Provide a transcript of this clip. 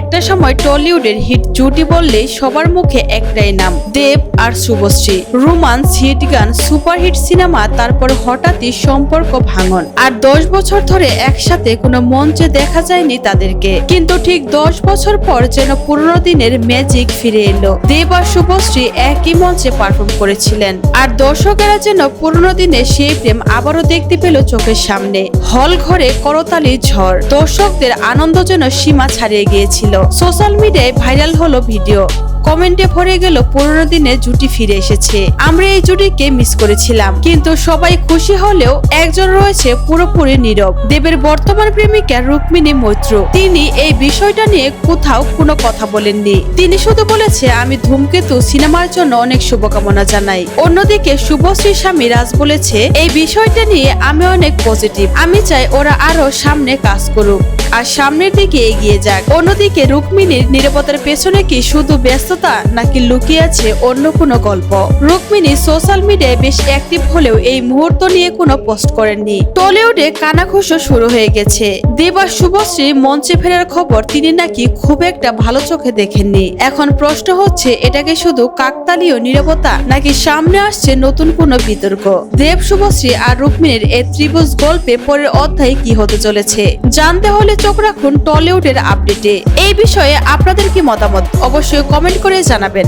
একটা সময় টলিউডের হিট জুটি বললে সবার মুখে একটাই নাম, দেব আর শুভশ্রী। রোমান্স হিট গান সুপারহিট সিনেমা, তারপর হঠাৎই সম্পর্ক ভাঙন। আর দশ বছর ধরে একসাথে কোনো মঞ্চে দেখা যায়নি তাদেরকে। কিন্তু ঠিক দশ বছর পর যেন পুরনো দিনের ম্যাজিক ফিরে এলো। দেব আর শুভশ্রী একই মঞ্চে পারফর্ম করেছিলেন। আর দর্শকেরা যেন পুরনো দিনে সেই প্রেম আবারও দেখতে পেল চোখের সামনে। হল ঘরে করতালি ঝড়। দর্শকদের আনন্দ যেন সীমা ছাড়িয়ে গিয়েছিল। সোশ্যাল মিডিয়ায় ভাইরাল হলো ভিডিও কমেন্টে ভরে গেল পুরনো দিনে জুটি ফিরে এসেছে। আমরা এই জুটিকে মিস করেছিলাম। কিন্তু সবাই খুশি হলেও একজন রয়েছে পুরোপুরি নীরব। দেবের বর্তমান প্রেমিকা রুক্মিণী মৈত্র। তিনি এই বিষয়টা নিয়ে কোথাও কোনো কথা বলেননি। তিনি শুধু বলেছে, আমি ধূমকেতু সিনেমার জন্য অনেক শুভকামনা জানাই। অন্যদিকে শুভশ্রী স্বামী রাজ বলেছে, এই বিষয়টা নিয়ে আমি অনেক পজিটিভ আমি চাই ওরা আরও সামনে কাজ করুক। আর সামনের দিকে এগিয়ে যাক। অন্যদিকে রুক্মিণীর নিরাপত্তার পেছনে কি শুধু ব্যস্ততা নাকি লুকিয়ে আছে অন্য কোনো গল্প? রুক্মিণী সোশ্যাল মিডিয়ায় বেশ অ্যাক্টিভ হলেও এই মুহূর্ত নিয়ে কোনো পোস্ট করেননি। টলিউডে কানাঘুষো শুরু হয়ে গেছে। দেবা শুভশ্রী মঞ্চে ফেরার খবর তিনি নাকি খুব একটা ভালো চোখে দেখেননি। এখন প্রশ্ন হচ্ছে, এটাকে শুধু কাকতালীয় নিরাপত্তা নাকি সামনে আসছে নতুন কোনো বিতর্ক? দেব শুভশ্রী আর রুক্মিণীর এই ত্রিভুজ গল্পে পরের অধ্যায়ে কি হতে চলেছে? জানতে হলে চোখ রাখুন টলিউডের আপডেটে। এই বিষয়ে আপনাদের কি মতামত? অবশ্যই করে জানাবেন।